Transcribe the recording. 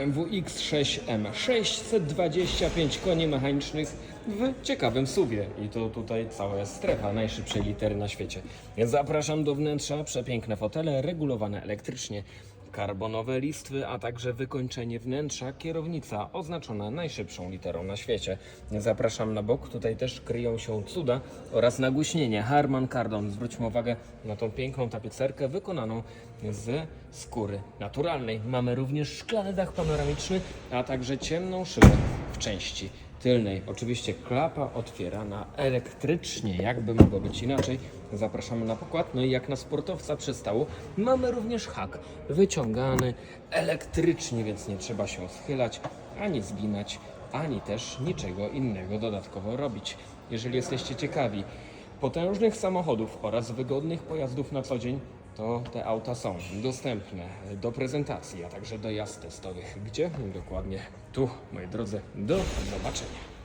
BMW X6M 625 koni mechanicznych w ciekawym suwie. I to tutaj cała strefa najszybszej litery na świecie. Zapraszam do wnętrza, przepiękne fotele regulowane elektrycznie, karbonowe listwy, a także wykończenie wnętrza, kierownica oznaczona najszybszą literą na świecie. Zapraszam na bok, tutaj też kryją się cuda oraz nagłośnienie Harman Kardon. Zwróćmy uwagę na tą piękną tapicerkę wykonaną z skóry naturalnej. Mamy również szklany dach panoramiczny, a także ciemną szybę w części tylnej. Oczywiście klapa otwierana elektrycznie, jakby mogło być inaczej. Zapraszamy na pokład. No i jak na sportowca przystało, mamy również hak wyciągany elektrycznie, więc nie trzeba się schylać, ani zginać, ani też niczego innego dodatkowo robić. Jeżeli jesteście ciekawi potężnych samochodów oraz wygodnych pojazdów na co dzień, to te auta są dostępne do prezentacji, a także do jazd testowych. Gdzie? Dokładnie tu, moi drodzy. Do zobaczenia.